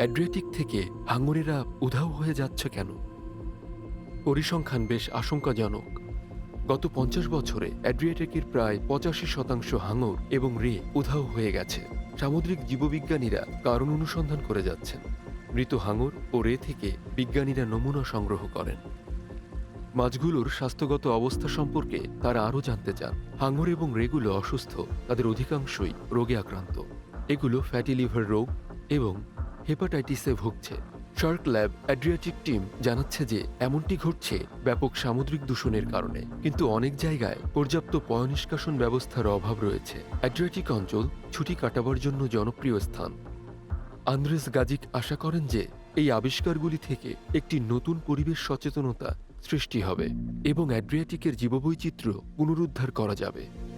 Adriatic থেকে হাঙ্গরেরা উধাও হয়ে যাচ্ছে কেন? পরিসংখ্যান বেশ আশঙ্কাজনক। গত পঞ্চাশ বছরে অ্যাড্রিয়াটিকের প্রায় পঁচাশি শতাংশ হাঙর এবং রে উধাও হয়ে গেছে। সামুদ্রিক জীববিজ্ঞানীরা কারণ অনুসন্ধান করে যাচ্ছেন। মৃত হাঙর ও রে থেকে বিজ্ঞানীরা নমুনা সংগ্রহ করেন। মাছগুলোর স্বাস্থ্যগত অবস্থা সম্পর্কে তারা আরও জানতে চান। হাঙর এবং রেগুলো অসুস্থ, তাদের অধিকাংশই রোগে আক্রান্ত। এগুলো ফ্যাটি লিভার রোগ এবং হেপাটাইটিসে ভুগছে। শার্ক ল্যাব অ্যাড্রিয়াটিক টিম জানাচ্ছে যে, এমনটি ঘটছে ব্যাপক সামুদ্রিক দূষণের কারণে। কিন্তু অনেক জায়গায় পর্যাপ্ত পয়নিষ্কাশন ব্যবস্থার অভাব রয়েছে। অ্যাড্রিয়াটিক অঞ্চল ছুটি কাটাবার জন্য জনপ্রিয় স্থান। আন্দ্রেস গাজিক আশা করেন যে, এই আবিষ্কারগুলি থেকে একটি নতুন পরিবেশ সচেতনতা সৃষ্টি হবে এবং অ্যাড্রিয়াটিকের জীববৈচিত্র্য পুনরুদ্ধার করা যাবে।